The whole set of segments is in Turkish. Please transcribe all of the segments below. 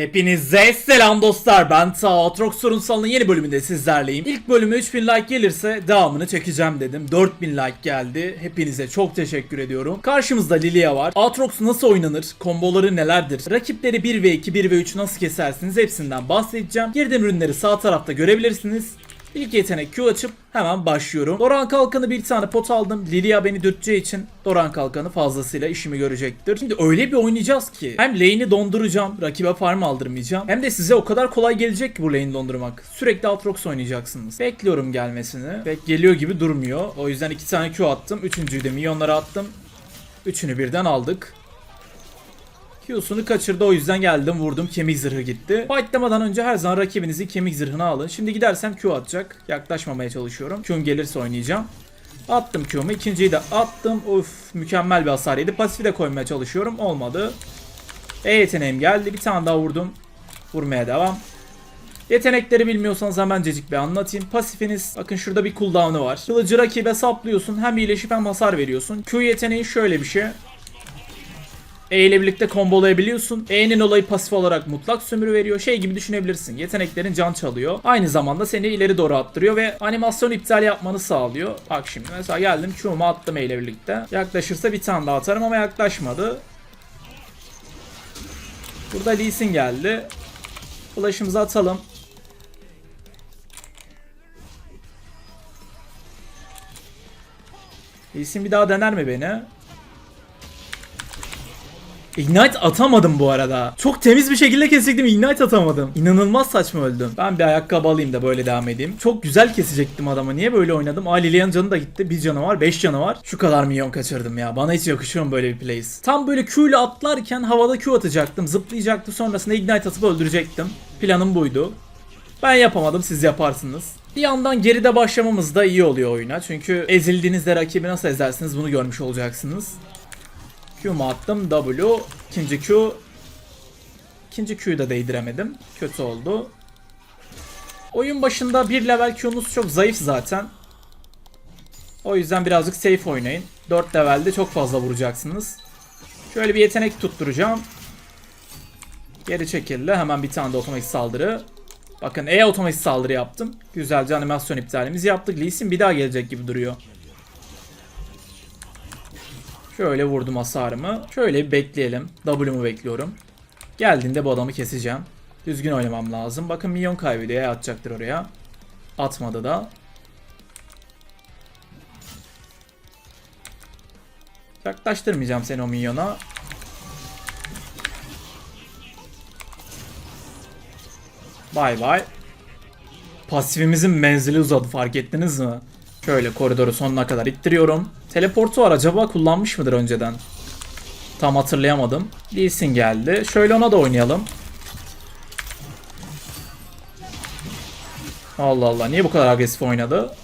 Hepinize selam dostlar ben Ta Atrox Sorunsal'ın yeni bölümünde sizlerleyim. İlk bölüme 3000 like gelirse devamını çekeceğim dedim. 4000 like geldi. Hepinize çok teşekkür ediyorum. Karşımızda Lilia var. Atrox nasıl oynanır? Komboları nelerdir? Rakipleri 1 ve 2, 1 ve 3 nasıl kesersiniz? Hepsinden bahsedeceğim. Girdiğim ürünleri sağ tarafta görebilirsiniz. İlk yetenek Q açıp hemen başlıyorum. Doran Kalkanı bir tane pot aldım. Lilia beni dürteceği için Doran Kalkanı fazlasıyla işimi görecektir. Şimdi öyle bir oynayacağız ki hem lane'i donduracağım, rakibe farm aldırmayacağım. Hem de size o kadar kolay gelecek ki bu lane'i dondurmak. Sürekli Aatrox oynayacaksınız. Bekliyorum gelmesini. Pek geliyor gibi durmuyor. O yüzden iki tane Q attım. Üçüncüyü de milyonlara attım. Üçünü birden aldık. Q'sunu kaçırdı o yüzden geldim vurdum kemik zırhı gitti. Fightlamadan önce her zaman rakibinizin kemik zırhını alın. Şimdi gidersem Q atacak. Yaklaşmamaya çalışıyorum. Q'm gelirse oynayacağım. Attım Q'mu. ikinciyi de attım. Uf mükemmel bir hasar yedi. Pasifi de koymaya çalışıyorum. Olmadı. E yeteneğim geldi. Bir tane daha vurdum. Vurmaya devam. Yetenekleri bilmiyorsanız hemencecik bir anlatayım. Pasifiniz bakın şurada bir cooldown'u var. Kılıcı rakibe saplıyorsun. Hem iyileşip hem hasar veriyorsun. Q yeteneği şöyle bir şey. E ile birlikte kombolayabiliyorsun. E'nin olayı pasif olarak mutlak sömürü veriyor. Şey gibi düşünebilirsin. Yeteneklerin can çalıyor. Aynı zamanda seni ileri doğru attırıyor ve animasyon iptal yapmanı sağlıyor. Bak şimdi mesela geldim Q'mu attım E ile birlikte. Yaklaşırsa bir tane daha atarım ama yaklaşmadı. Burada Lee Sin geldi. Flash'ımızı atalım. Lee Sin bir daha dener mi beni? Ignite atamadım bu arada. Çok temiz bir şekilde kesektim. Ignite atamadım. İnanılmaz saçma öldüm. Ben bir ayakkabı alayım da böyle devam edeyim. Çok güzel kesecektim adamı. Niye böyle oynadım? Aa Lilian canı da gitti. Bir canı var. 5 canı var. Şu kadar milyon kaçırdım ya. Bana hiç yakışıyor böyle bir place? Tam böyle Q ile atlarken havada Q atacaktım. Zıplayacaktım. Sonrasında Ignite atıp öldürecektim. Planım buydu. Ben yapamadım. Siz yaparsınız. Bir yandan geride başlamamız da iyi oluyor oyuna. Çünkü ezildiğinizde rakibi nasıl ezersiniz bunu görmüş olacaksınız. Q'mu attım. W. ikinci Q. İkinci Q'yu da değdiremedim. Kötü oldu. Oyun başında bir level Q'nuz çok zayıf zaten. O yüzden birazcık safe oynayın. 4 levelde çok fazla vuracaksınız. Şöyle bir yetenek tutturacağım. Geri çekildi. Hemen bir tane de otomatik saldırı. Bakın E otomatik saldırı yaptım. Güzelce animasyon iptalimizi yaptık. Lee Sin bir daha gelecek gibi duruyor. Şöyle vurdum hasarımı. Şöyle bekleyelim. W'mu bekliyorum. Geldiğinde bu adamı keseceğim. Düzgün oynamam lazım. Bakın milyon kaybediyor. Atacaktır oraya. Atmadı da. Yaklaştırmayacağım seni o milyona. Bay bay. Pasifimizin menzili uzadı fark ettiniz mi? Şöyle koridoru sonuna kadar ittiriyorum. Teleportu var acaba kullanmış mıdır önceden? Tam hatırlayamadım. Lee geldi. Şöyle ona da oynayalım. Allah Allah niye bu kadar agresif oynadı?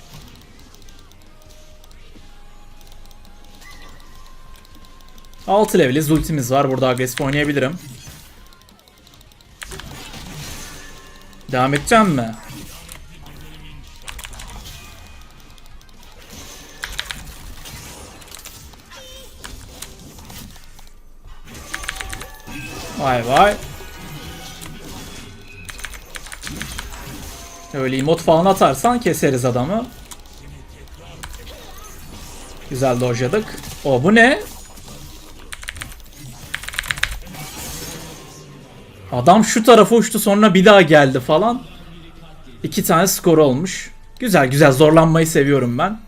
Altı leveliz ultimiz var. Burada agresif oynayabilirim. Devam edeceğim mi? Vay vay. Öyle emot falan atarsan keseriz adamı. Güzel dojladık. O bu ne? Adam şu tarafa uçtu sonra bir daha geldi falan. İki tane skor olmuş. Güzel güzel zorlanmayı seviyorum ben.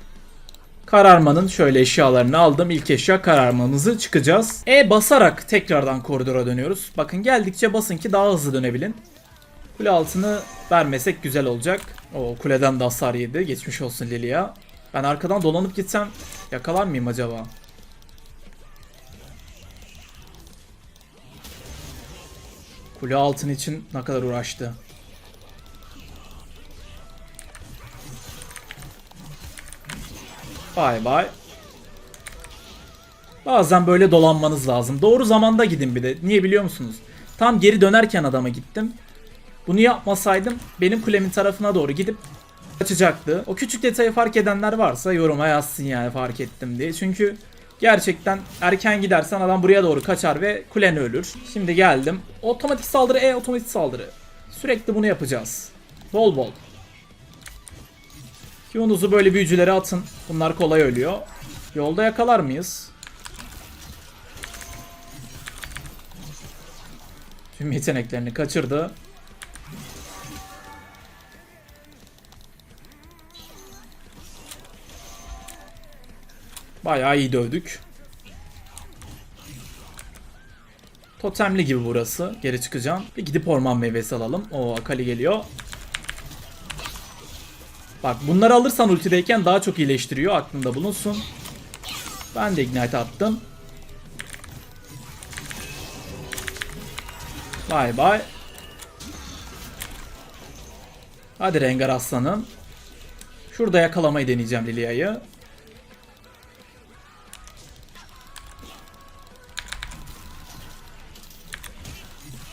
Kararmanın şöyle eşyalarını aldım. İlk eşya kararmanızı çıkacağız. E basarak tekrardan koridora dönüyoruz. Bakın geldikçe basın ki daha hızlı dönebilin. Kule altını vermesek güzel olacak. O kuleden de hasar yedi. Geçmiş olsun Lilia. Ben arkadan dolanıp gitsem yakalar mıyım acaba? Kule altın için ne kadar uğraştı. Bay bay. Bazen böyle dolanmanız lazım. Doğru zamanda gidin bir de. Niye biliyor musunuz? Tam geri dönerken adama gittim. Bunu yapmasaydım benim kulemin tarafına doğru gidip kaçacaktı. O küçük detayı fark edenler varsa yoruma yazsın yani fark ettim diye. Çünkü Gerçekten erken gidersen adam buraya doğru kaçar ve kulen ölür. Şimdi geldim. Otomatik saldırı E otomatik saldırı. Sürekli bunu yapacağız. Bol bol. Q'nuzu böyle büyücülere atın. Bunlar kolay ölüyor. Yolda yakalar mıyız? Tüm yeteneklerini kaçırdı. Bayağı iyi dövdük. Totemli gibi burası. Geri çıkacağım. Bir gidip orman meyvesi alalım. O Akali geliyor. Bak bunları alırsan ultideyken daha çok iyileştiriyor. Aklında bulunsun. Ben de ignite attım. Bay bay. Hadi Rengar aslanım. Şurada yakalamayı deneyeceğim Lilia'yı.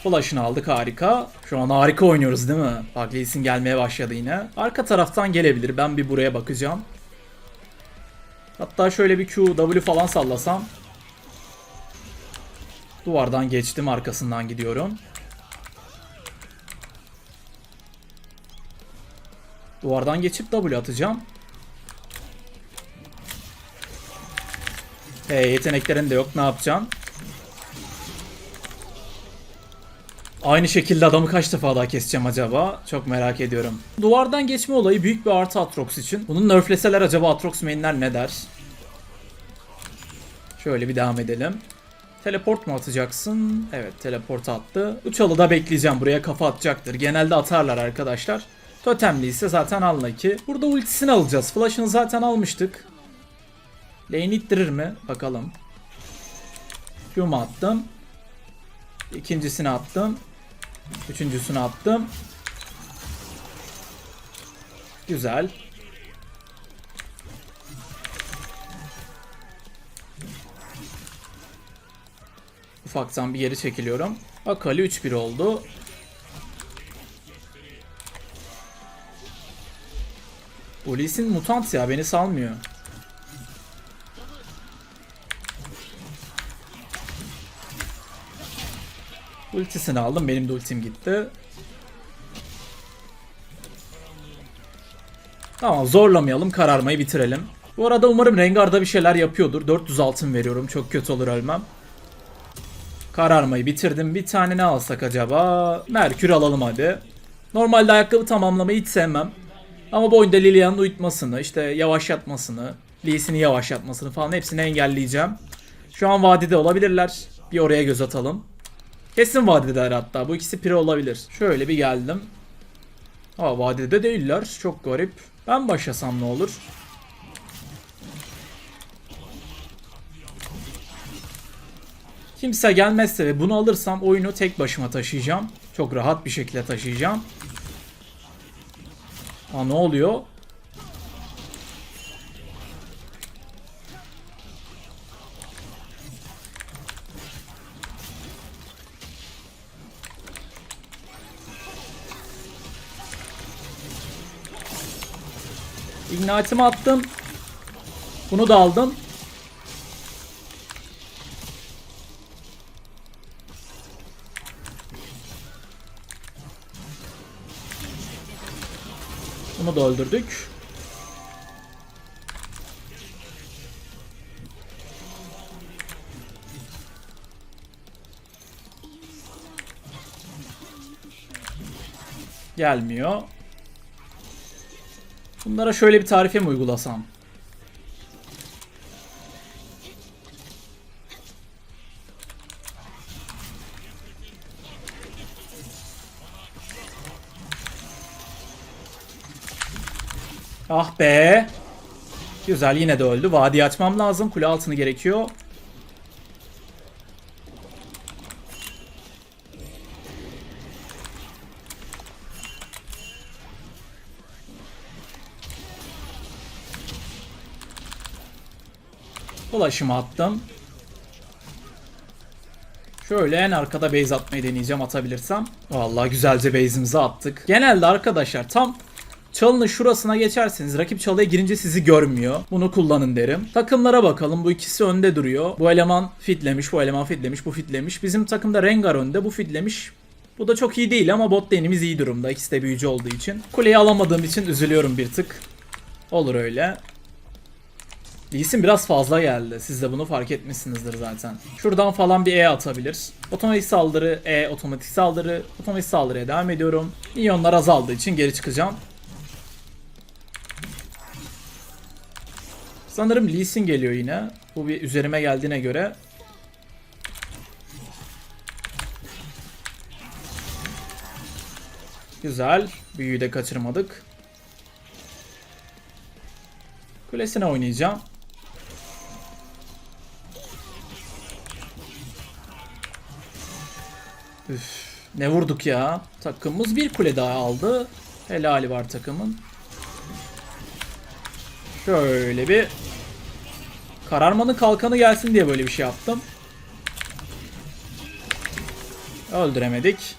Flash'ını aldık harika. Şu an harika oynuyoruz değil mi? Bak gelmeye başladı yine. Arka taraftan gelebilir. Ben bir buraya bakacağım. Hatta şöyle bir Q, W falan sallasam. Duvardan geçtim arkasından gidiyorum. Duvardan geçip W atacağım. Hey yeteneklerin de yok ne yapacaksın? Aynı şekilde adamı kaç defa daha keseceğim acaba? Çok merak ediyorum. Duvardan geçme olayı büyük bir artı Atrox için. Bunu nerfleseler acaba Atrox mainler ne der? Şöyle bir devam edelim. Teleport mu atacaksın? Evet teleport attı. Uçalı da bekleyeceğim. Buraya kafa atacaktır. Genelde atarlar arkadaşlar. Totemli ise zaten alma ki. Burada ultisini alacağız. Flash'ını zaten almıştık. Lane ittirir mi? Bakalım. Q'mu attım. İkincisini attım. Üçüncüsünü attım. Güzel. Ufaktan bir geri çekiliyorum. Akali 3-1 oldu. Ulis'in mutant ya beni salmıyor. Ultisini aldım. Benim de ultim gitti. Tamam zorlamayalım. Kararmayı bitirelim. Bu arada umarım Rengar'da bir şeyler yapıyordur. 400 altın veriyorum. Çok kötü olur ölmem. Kararmayı bitirdim. Bir tane ne alsak acaba? Merkür alalım hadi. Normalde ayakkabı tamamlamayı hiç sevmem. Ama bu oyunda Lilian'ın uyutmasını, işte yavaşlatmasını, Lee'sini yavaşlatmasını falan hepsini engelleyeceğim. Şu an vadide olabilirler. Bir oraya göz atalım. Kesin vadideler hatta. Bu ikisi pire olabilir. Şöyle bir geldim. Aa vadide değiller. Çok garip. Ben başlasam ne olur? Kimse gelmezse ve bunu alırsam oyunu tek başıma taşıyacağım. Çok rahat bir şekilde taşıyacağım. Aa ne oluyor? Ignite'ımı attım. Bunu da aldım. Bunu da öldürdük. Gelmiyor. Bunlara şöyle bir tarife mi uygulasam? Ah be. Güzel yine de öldü. Vadi açmam lazım. Kule altını gerekiyor. Ulaşımı attım. Şöyle en arkada base atmayı deneyeceğim atabilirsem. Vallahi güzelce base'imizi attık. Genelde arkadaşlar tam Çalının şurasına geçerseniz rakip çalıya girince sizi görmüyor. Bunu kullanın derim. Takımlara bakalım. Bu ikisi önde duruyor. Bu eleman fitlemiş, bu eleman fitlemiş, bu fitlemiş. Bizim takımda Rengar önde, bu fitlemiş. Bu da çok iyi değil ama bot lane'imiz iyi durumda. İkisi de büyücü olduğu için. Kuleyi alamadığım için üzülüyorum bir tık. Olur öyle. Lee'sin biraz fazla geldi. Siz de bunu fark etmişsinizdir zaten. Şuradan falan bir E atabilir. Otomatik saldırı, E, otomatik saldırı, otomatik saldırıya devam ediyorum. Milyonlar azaldığı için geri çıkacağım. Sanırım Lee Sin geliyor yine. Bu bir üzerime geldiğine göre. Güzel. Büyüyü de kaçırmadık. Kulesine oynayacağım. Üf, ne vurduk ya. Takımımız bir kule daha aldı. Helali var takımın. Şöyle bir kararmanın kalkanı gelsin diye böyle bir şey yaptım. Öldüremedik.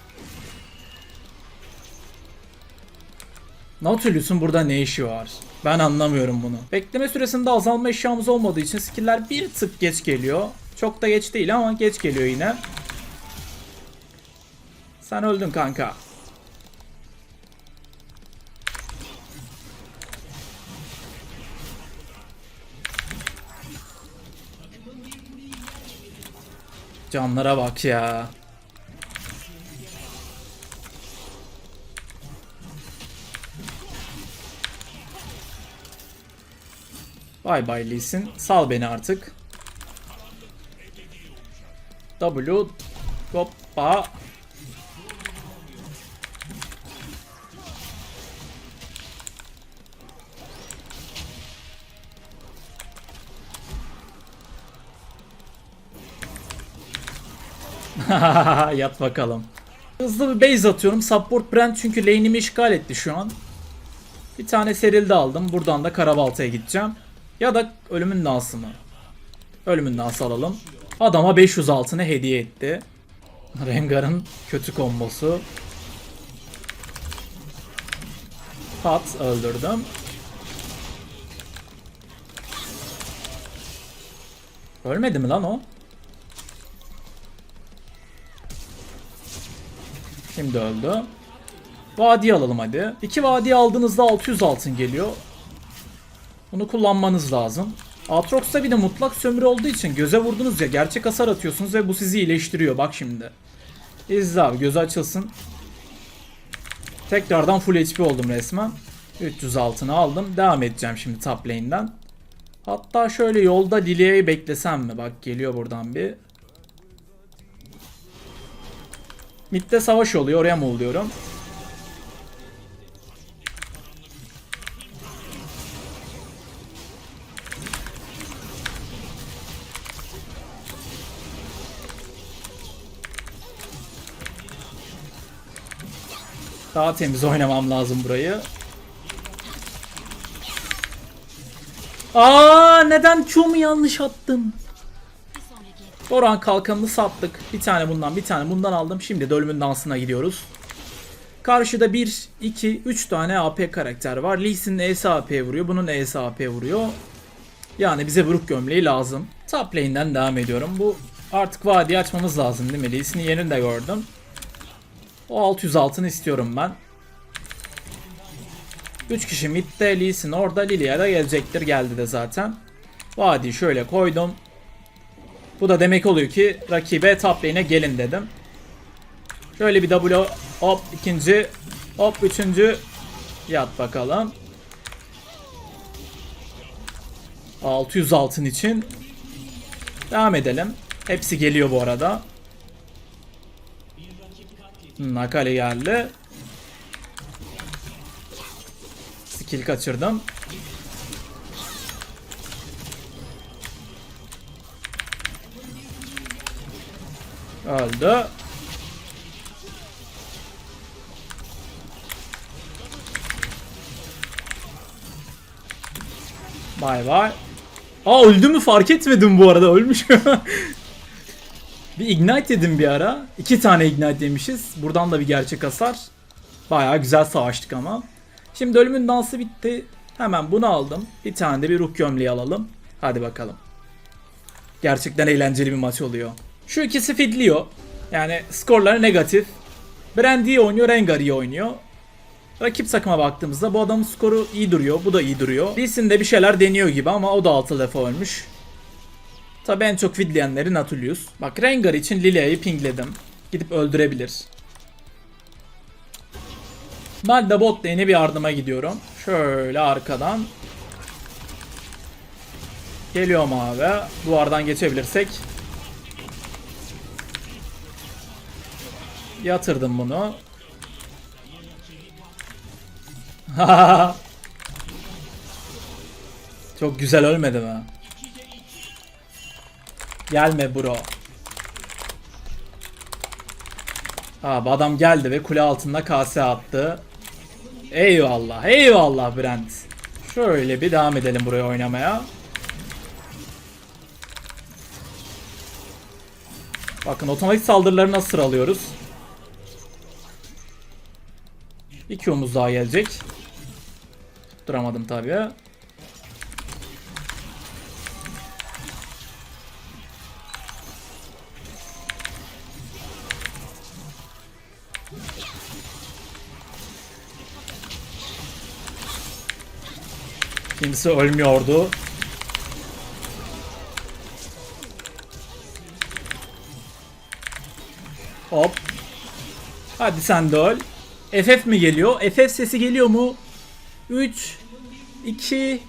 Nautilus'un burada ne işi var? Ben anlamıyorum bunu. Bekleme süresinde azalma eşyamız olmadığı için skill'ler bir tık geç geliyor. Çok da geç değil ama geç geliyor yine. Sen öldün kanka. Canlara bak ya. Bay bay Lee Sin. Sal beni artık. W Hoppa. Yat bakalım. Hızlı bir base atıyorum. Support Brand çünkü lane'imi işgal etti şu an. Bir tane serilde aldım. Buradan da Karabalta'ya gideceğim. Ya da ölümün nası mı? Ölümün nası alalım. Adama 500 altını hediye etti. Rengar'ın kötü kombosu. Pat öldürdüm. Ölmedi mi lan o? Şimdi öldü. Vadi alalım hadi. İki vadi aldığınızda 600 altın geliyor. Bunu kullanmanız lazım. Aatrox'ta bir de mutlak sömürü olduğu için göze vurdunuz ya gerçek hasar atıyorsunuz ve bu sizi iyileştiriyor. Bak şimdi. İzle abi gözü açılsın. Tekrardan full HP oldum resmen. 300 altını aldım. Devam edeceğim şimdi top lane'den. Hatta şöyle yolda Lilia'yı beklesem mi? Bak geliyor buradan bir. Mid'de savaş oluyor. Oraya mı oluyorum? Daha temiz oynamam lazım burayı. Aa neden Q'mu yanlış attım? Doran kalkanını sattık. Bir tane bundan bir tane bundan aldım. Şimdi de dansına gidiyoruz. Karşıda 1, 2, 3 tane AP karakter var. Lee Sin'in E'si AP vuruyor. Bunun E'si AP vuruyor. Yani bize vuruk gömleği lazım. Top lane'den devam ediyorum. Bu artık vadi açmamız lazım değil mi? Lee Sin'in yerini de gördüm. O 600 altını istiyorum ben. 3 kişi midde Lee Sin orada Lilia da gelecektir. Geldi de zaten. Vadi şöyle koydum. Bu da demek oluyor ki rakibe top lane'e gelin dedim. Şöyle bir W hop ikinci hop üçüncü yat bakalım. 600 altın için devam edelim. Hepsi geliyor bu arada. Nakale geldi. Skill kaçırdım. Öldü. Bay bay. Aa öldü mü fark etmedim bu arada ölmüş. bir ignite yedim bir ara. İki tane ignite yemişiz. Buradan da bir gerçek hasar. Bayağı güzel savaştık ama. Şimdi ölümün dansı bitti. Hemen bunu aldım. Bir tane de bir ruh gömleği alalım. Hadi bakalım. Gerçekten eğlenceli bir maç oluyor. Şu ikisi fidliyor. Yani skorları negatif. Brand iyi oynuyor, Rengar oynuyor. Rakip takıma baktığımızda bu adamın skoru iyi duruyor. Bu da iyi duruyor. Lee Sin de bir şeyler deniyor gibi ama o da 6 defa ölmüş. Tabi en çok fidleyenleri Nautilus. Bak Rengar için Lilia'yı pingledim. Gidip öldürebilir. Ben de bot lane'e bir yardıma gidiyorum. Şöyle arkadan. Geliyorum abi. Duvardan geçebilirsek. Yatırdım bunu. Çok güzel ölmedi mi? Gelme bro. Abi adam geldi ve kule altında kase attı. Eyvallah, eyvallah Brent. Şöyle bir devam edelim buraya oynamaya. Bakın otomatik saldırıları nasıl sıralıyoruz. İki omuz daha gelecek. Duramadım tabii. Kimse ölmüyordu. Hop. Hadi sen de öl. FF mi geliyor? FF sesi geliyor mu? 3 2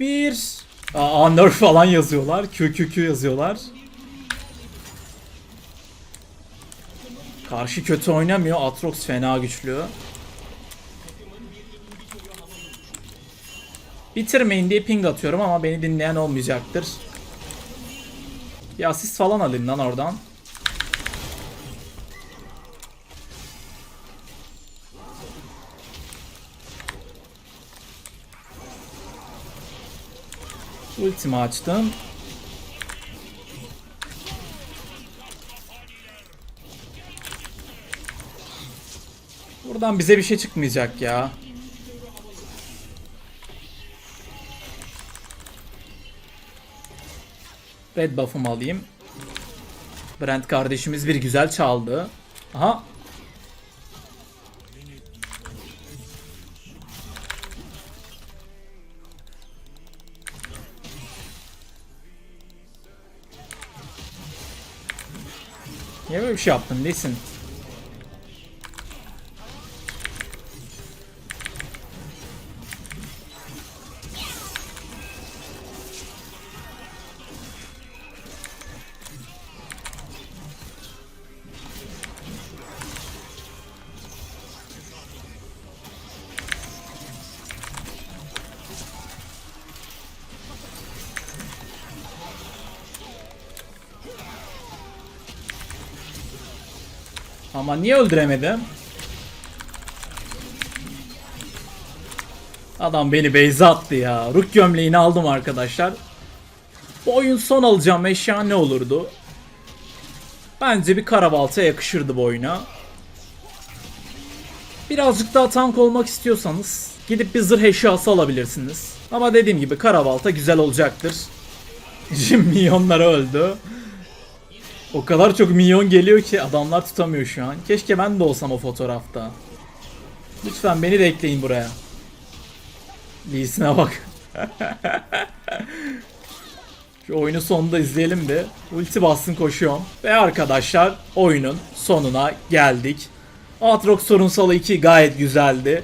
1 Aa falan yazıyorlar. QQQ yazıyorlar. Karşı kötü oynamıyor. Atrox fena güçlü. Bitirmeyin diye ping atıyorum ama beni dinleyen olmayacaktır. Bir asist falan alayım lan oradan. Ultimi açtım. Buradan bize bir şey çıkmayacak ya. Red buff'ımı alayım. Brent kardeşimiz bir güzel çaldı. Aha. Böyle bir şey yaptın? Nesin? Ama niye öldüremedim? Adam beni beyze attı ya. Ruk gömleğini aldım arkadaşlar. Bu oyun son alacağım eşya ne olurdu? Bence bir karabalta yakışırdı bu oyuna. Birazcık daha tank olmak istiyorsanız gidip bir zırh eşyası alabilirsiniz. Ama dediğim gibi karabalta güzel olacaktır. Jim milyonları öldü. O kadar çok minyon geliyor ki adamlar tutamıyor şu an. Keşke ben de olsam o fotoğrafta. Lütfen beni de ekleyin buraya. Lee'sine bak. Şu oyunu sonunda izleyelim bir. Ulti bastın koşuyorum. Ve arkadaşlar oyunun sonuna geldik. Aatrox sorunsalı 2 gayet güzeldi.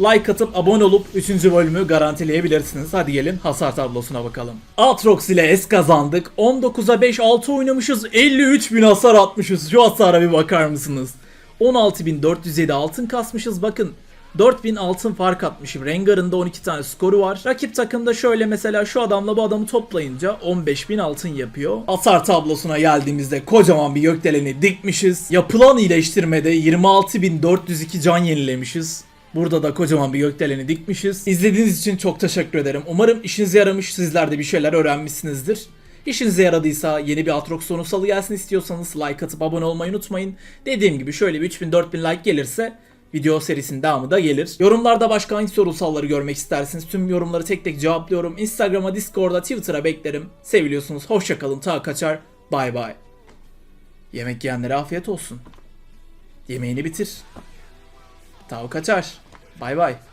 Like atıp abone olup 3. bölümü garantileyebilirsiniz. Hadi gelin hasar tablosuna bakalım. Aatrox ile S kazandık. 19'a 5 6 oynamışız. 53 bin hasar atmışız. Şu hasara bir bakar mısınız? 16.407 altın kasmışız. Bakın 4000 altın fark atmışım. Rengar'ın da 12 tane skoru var. Rakip takımda şöyle mesela şu adamla bu adamı toplayınca 15.000 altın yapıyor. Hasar tablosuna geldiğimizde kocaman bir gökdeleni dikmişiz. Yapılan iyileştirmede 26.402 can yenilemişiz. Burada da kocaman bir gökdeleni dikmişiz. İzlediğiniz için çok teşekkür ederim. Umarım işinize yaramış, sizler de bir şeyler öğrenmişsinizdir. İşinize yaradıysa yeni bir Atrox sonusalı gelsin istiyorsanız like atıp abone olmayı unutmayın. Dediğim gibi şöyle bir 3000-4000 like gelirse video serisinin devamı da gelir. Yorumlarda başka hangi sorusalları görmek istersiniz? Tüm yorumları tek tek cevaplıyorum. Instagram'a, Discord'a, Twitter'a beklerim. Seviliyorsunuz. Hoşçakalın. Ta kaçar. Bay bay. Yemek yiyenlere afiyet olsun. Yemeğini bitir. Tav kaçar. Bye bye.